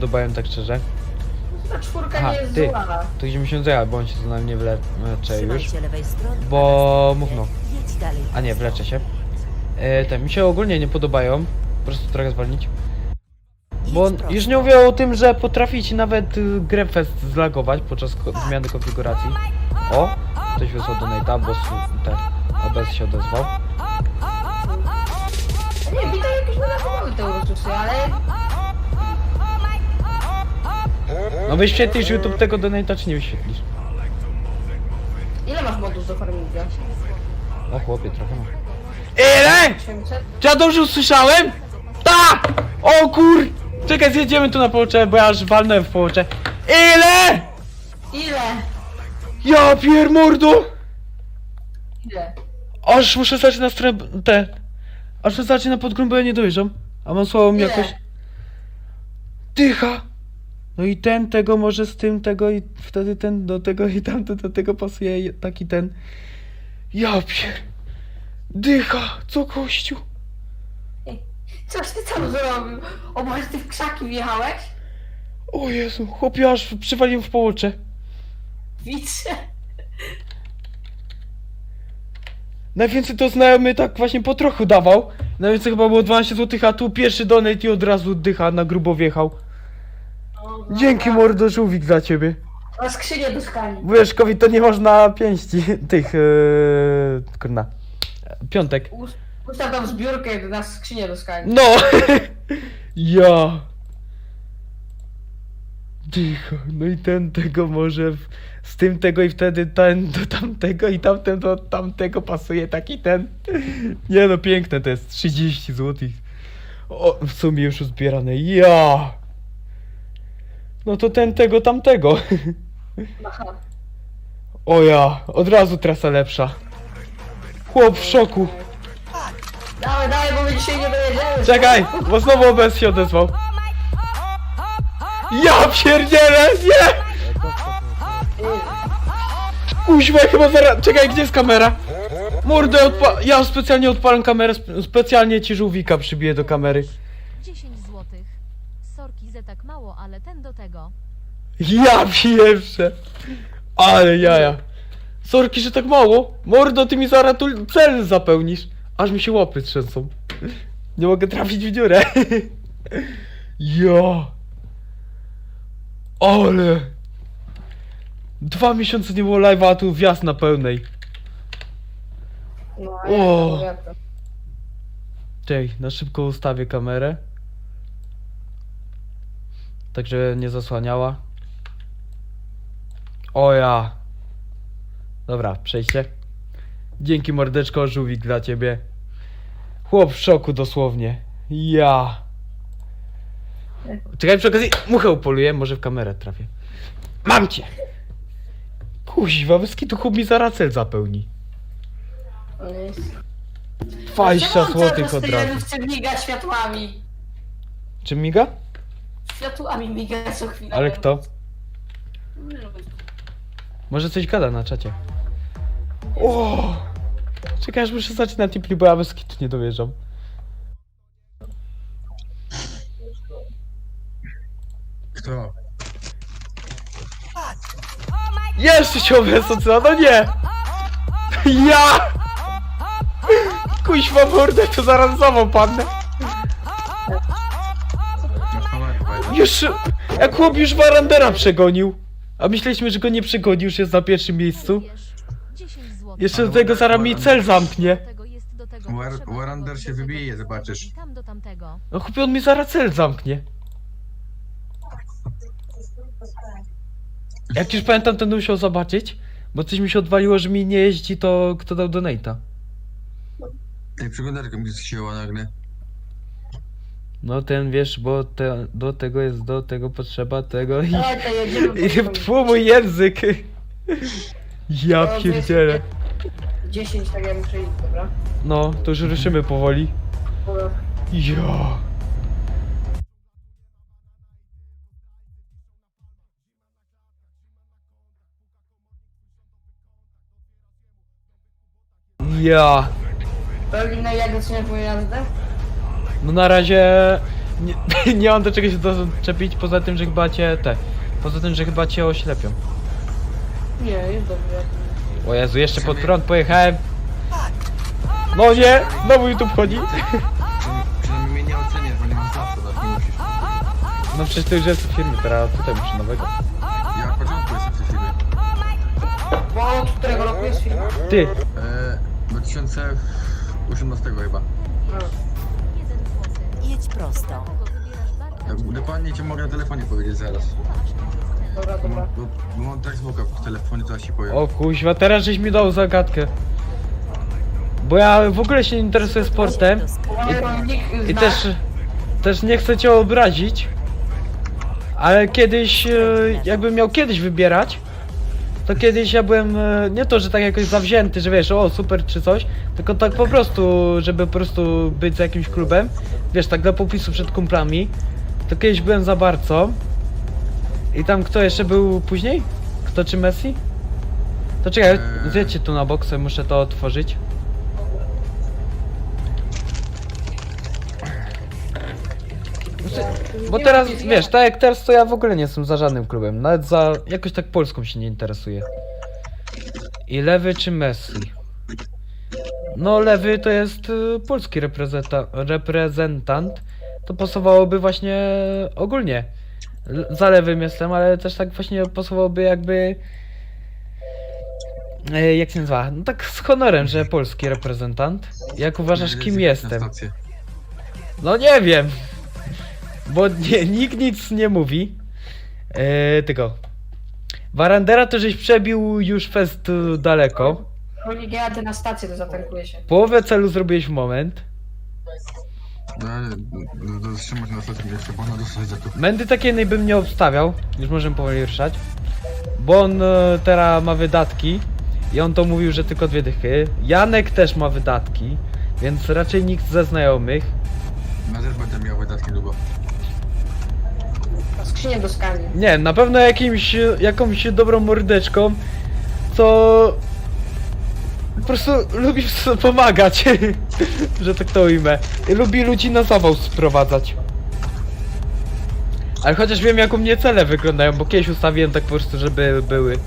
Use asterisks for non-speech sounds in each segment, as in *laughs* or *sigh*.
podobają tak szczerze. Ta czwórka Aha, nie jest ty. zła. To gdzie mi się zajęła, bo on się tu na mnie wlecze już. Lewej strony. Bo mów no. Jedź dalej. A nie, wleczę się. E, te mi się ogólnie nie podobają. Po prostu trochę zwolnić. Bo prosto. już nie mówię o tym, że potrafi ci nawet y, grę fest zlagować podczas ko zmiany konfiguracji. O! Ktoś wysłał donate'a, bo su- ten OBS się odezwał. Nie, witam jakieś wyrachowały te Ursusy, ale... No wyświetlisz YouTube tego donate'a, czy nie wyświetlisz? Ile masz modów do farminga? O chłopie, trochę mam. Ile? 800? Czy ja dobrze usłyszałem? Tak! O kur... Czekaj, zjedziemy tu na połącze, bo ja aż walnąłem w połącze. Ile? Ile? Ja pier mordo! Ile? Aż muszę stać na stronę... te... Aż muszę stać na podgląd, bo ja nie dojeżdżam. A mam słabą Ile? jakoś... Dycha! No i ten, tego może z tym, tego i wtedy ten do tego i tamto do tego pasuje taki ten... Ja pier... Dycha! Co kościół? Coś ty tam zrobił? O, może ty w krzaki wjechałeś? O Jezu, chłopie, aż przywaliłem w połocze. Widzę. Najwięcej to znajomy tak właśnie po trochu dawał. Najwięcej chyba było 12 zł, a tu pierwszy donate i od razu dycha na grubo wjechał. Dzięki mordo żółwik dla ciebie. Na skrzynię do skali. Wiesz, COVID to nie można pięści tych, yy, kurna, piątek. Ust- Ustaw tam zbiórkę na skrzynię do skali. No! *laughs* ja! Cicho, no i ten tego może w, z tym tego i wtedy ten do tamtego i tamten do tamtego pasuje taki ten. Nie no, piękne to jest, 30 zł. O, w sumie już uzbierane, ja! No to ten tego tamtego. Aha. O ja, od razu trasa lepsza. Chłop w szoku. Dawaj, dawaj, bo my dzisiaj nie dojedziemy. Czekaj, bo znowu OBS się odezwał. Ja pierdzielę, nie! Kuźwa, chyba zaraz... Czekaj, gdzie jest kamera? Mordę odpa... Ja specjalnie odpalam kamerę, spe- specjalnie ci żółwika przybiję do kamery. 10 złotych. Sorki za tak mało, ale ten do tego. Ja pierwsze. Ale jaja. Sorki, że tak mało. Mordo, ty mi zaraz tu cel zapełnisz. Aż mi się łapy trzęsą. Nie mogę trafić w dziurę. *laughs* Ja. Ale. Dwa miesiące nie było live'a, a tu wjazd na pełnej. No, O. ja to, ja to. Czekaj, na szybko ustawię kamerę. Tak, żeby nie zasłaniała. O ja. Dobra, przejście. Dzięki mordeczko, żółwik dla ciebie. Chłop w szoku dosłownie. Ja. Czekaj, przy okazji muchę upoluję, może w kamerę trafię. Mam cię! Kuźwa, wyskitu chłop mi zaraz cel zapełni. On jest... 20 Czemu on złotych cały od czas razu. miga światłami? Czy miga? Światłami miga co chwilę. Ale kto? Może coś gada na czacie. O! Czekaj, aż muszę zacząć na tipli, bo ja bez kitu nie dowierzam. Kto? Jeszcze się obecno, no nie! Ja! Kuźwa mordę, to zaraz za padnę. Jeszcze... Jak chłop już Warandera przegonił. A myśleliśmy, że go nie przegonił, już jest na pierwszym miejscu. Wiesz, 10 złotych. Jeszcze do tego zaraz mi cel zamknie. War- Warander się wybije, zobaczysz. No chłopie, on mi zaraz cel zamknie. Jak już pamiętam, ten musiał zobaczyć, bo coś mi się odwaliło, że mi nie jeździ, to kto dał donate'a. Ej, przeglądarka mi zsięła nagle. No ten wiesz, bo te, do tego jest, do tego potrzeba, tego i... Dawaj, to jedziemy. I tfu mój język! Ja pierdzielę. 10, tak ja muszę iść, dobra? No, to już ruszymy powoli. Dobra. Ja. Ja. Paulina, jak oceniasz moją jazdę? No na razie Nie, *laughs* nie mam do czego się doczepić, poza tym, że chyba cię te. Poza tym, że chyba cię oślepią. Nie, jest dobrze. O Jezu, jeszcze pod prąd pojechałem. No nie, znowu YouTube chodzi. Przynajmniej mnie nie oceniasz, bo nie mam czasu, tak nie musisz. No przecież to już jest w firmie, teraz tutaj muszę nowego. Ja od początku jestem w tej firmie. Bo od którego roku jest film? Ty, E, 2018 chyba. Złoty. Jedź prosto. Dokładnie ci mogę na telefonie powiedzieć zaraz. Dobra, dobra. Bo, bo mam tak smoka w telefonie, to ci powiem. o kuźwa, teraz żeś mi dał zagadkę. Bo ja w ogóle się nie interesuję sportem i też, też nie chcę cię obrazić. Ale kiedyś, e, jakbym miał kiedyś wybierać, to kiedyś ja byłem, e, nie to, że tak jakoś zawzięty, że wiesz, o super czy coś, tylko tak po prostu, żeby po prostu być za jakimś klubem, wiesz, tak dla popisu przed kumplami, to kiedyś byłem za bardzo. I tam kto jeszcze był później? Kto czy Messi? To czekaj, Eee. zjedźcie tu na boksę, muszę to otworzyć. Bo Nie teraz, nic wiesz, tak jak teraz to ja w ogóle nie jestem za żadnym klubem, nawet za, jakoś tak Polską się nie interesuję. I lewy czy Messi? No lewy to jest y, polski reprezenta- reprezentant, to pasowałoby właśnie ogólnie. L- za lewym jestem, ale też tak właśnie pasowałoby jakby... E, jak się nazywa? No tak z honorem, że polski reprezentant. Jak uważasz, Nie, kim jestem? No nie wiem. Bo nie, nikt nic nie mówi. Eee, tylko. Warandera to żeś przebił już fest daleko. Rolnik jadę na stację, to zatankuję się. Połowę celu zrobiłeś w moment. No ale no, to zatrzymać na dostać za to. Mendy takiej bym nie obstawiał. Już możemy powoli ruszać. Bo on e, teraz ma wydatki. I on to mówił, że tylko dwie dychy. Janek też ma wydatki. Więc raczej nikt ze znajomych. Ja też będę miał wydatki długo. Skrzynię do skali. Nie, na pewno jakimś, jakąś dobrą mordeczką, co po prostu lubi pomagać, *laughs* że tak to ujmę. I lubi ludzi na zawał sprowadzać. Ale chociaż wiem jak u mnie cele wyglądają, bo kiedyś ustawiłem tak po prostu, żeby były.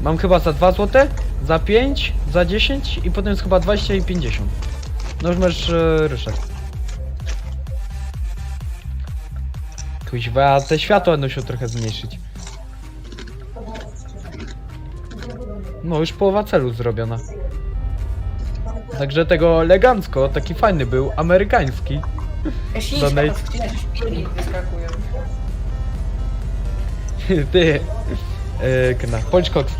Mam chyba za 2 złote, za 5, za 10 i potem jest chyba 20 i 50. No już masz e, ryszek. Kuźwa, a te światła będą się trochę zmniejszyć. No, już połowa celu zrobiona. Także tego elegancko, taki fajny był, amerykański. Gaśniczka, Danej- to wyskakują. *laughs* Ty. Yy, kna, Polcz Cox.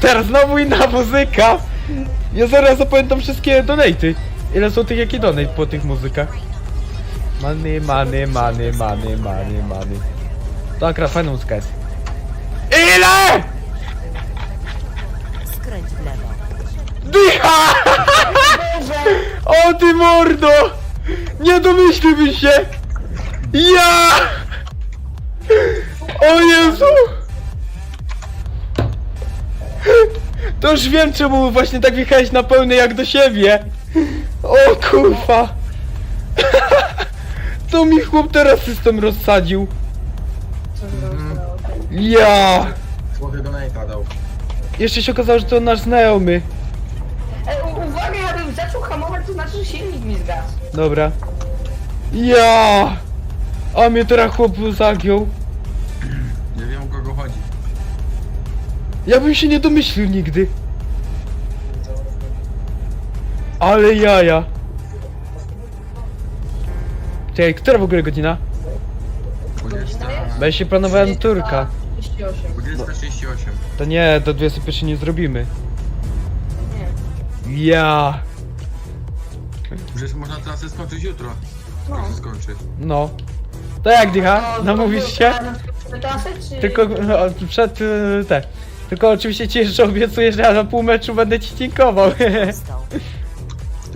Teraz znowu inna muzyka! Ja zaraz zapamiętam wszystkie donaty. Ile są tych jaki donate po tych muzykach? Money, money, money, money, money, money. To akurat fajna muzyka jest. Ile? Skręć w lewo. Dycha! O ty mordo! Nie domyśliłbyś się! Ja! O Jezu! To już wiem czemu właśnie tak wjechałeś na pełny jak do siebie! O kurwa! To mi chłop teraz system rozsadził. Ja! Słowie donate'a dał. Jeszcze się okazało, że to nasz znajomy. Ej, u- uwaga, jakbym zaczął hamować, to znaczy, że silnik mi zgasł. Dobra. Ja! A mnie teraz chłop zagiął. Nie wiem o kogo chodzi. Ja bym się nie domyślił nigdy. Ale jaja. Czekaj, która w ogóle godzina? 20... Bo ja się planowałem turka. 38. 20.38. To nie, do 21 nie zrobimy. Nie. Ja. Przecież można trasę skończyć jutro. No. Jak się skończy. No. To jak dycha? Namówisz się? Trasę, czy... Tylko no, przed y, te. Tylko oczywiście ci jeszcze obiecuję, że ja na pół meczu będę ci dziękował. Prosto. *laughs*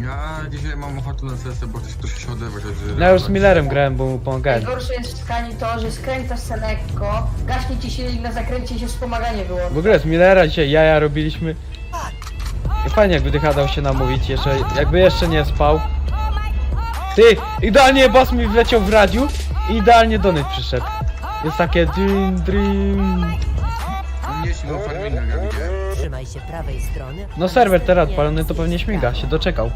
Ja dzisiaj mam ochotę na sesję, bo ktoś, ktoś się odebrać. od- Ja już z Millerem grałem, bo mu pomagałem. Najgorsze jest w skani to, że skręcasz se lekko, gaśnie ci silnik na zakręcie i się wspomaganie było. W ogóle z Millera dzisiaj jaja robiliśmy. I fajnie jakby dał się namówić, jeszcze, jakby jeszcze nie spał. Ty, idealnie boss mi wleciał w radiu i idealnie do nich przyszedł. Jest takie dream, dream. Nie farminga, jak widziałem. Trzymaj się prawej strony. No serwer teraz odpalony to pewnie śmiga, się doczekał.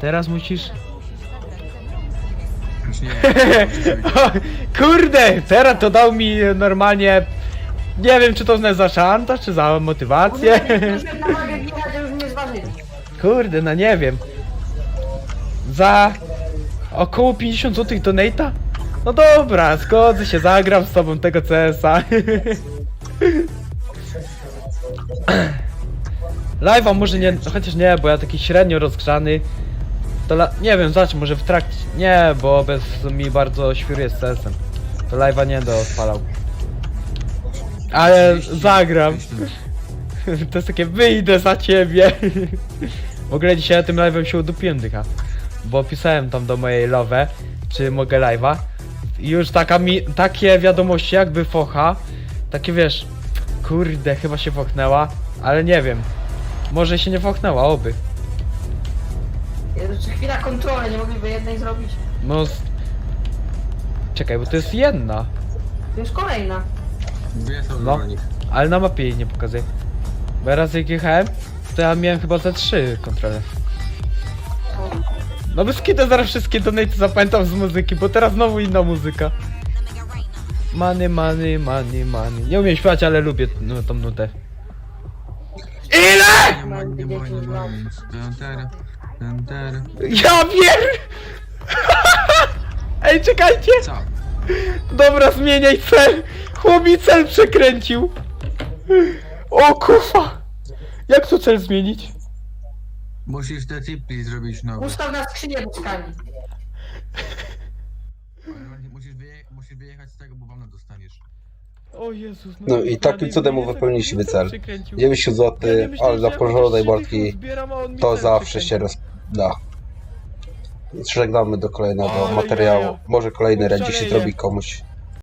Teraz musisz... Już nie. *laughs* Kurde, teraz to dał mi normalnie... Nie wiem czy to uznać za szantaż, czy za motywację. Kurde, no nie wiem. Za około 50 zł donate'a? No dobra, zgodzę się, zagram z tobą tego CS-a. *laughs* Live'a może nie, chociaż nie, bo ja taki średnio rozgrzany. To la, nie wiem, zacznę może w trakcie. Nie, bo bez mi bardzo świruje z CS-em. To live'a nie będę odpalał. Ale zagram. *laughs* To jest takie wyjdę za ciebie. *laughs* W ogóle dzisiaj tym live'em się udupiłem dycha. Bo pisałem tam do mojej love, czy mogę live'a. I już taka mi, takie wiadomości jakby focha. Takie wiesz, kurde, chyba się fochnęła, ale nie wiem. Może się nie fochnęła, oby. Co chwila kontroli, nie mogliby jednej zrobić. No. z- Czekaj, bo to jest jedna. To jest kolejna. Dwie są No. no. nich. Ale na mapie jej nie pokazuje. Bo ja raz jak jechałem, to ja miałem chyba ze trzy kontrole. No bez kiedy zaraz wszystkie donate zapamiętam z muzyki, bo teraz znowu inna muzyka. Many, many, many, many. Nie umiem śpiewać, ale lubię no, tą nutę. ILE?! Nie ma, nie ma, nie ma. Denter, denter. Ja pier... *laughs* Ej, czekajcie! Co? Dobra, zmieniaj cel! Chłop mi cel przekręcił! O kufa! Jak tu cel zmienić? Musisz te tipli zrobić nowe. Ustaw na skrzynię buskami. Musisz, wyje musisz wyjechać z tego, bo wolno dostaniesz. O Jezus, No i takim cudem uzupełniliśmy cel cel. przekręcił. 90 zł, ale dla porządnej mi to zawsze się rozda. Żegnamy do kolejnego materiału. Może kolejny Szaleje. się zrobi komuś.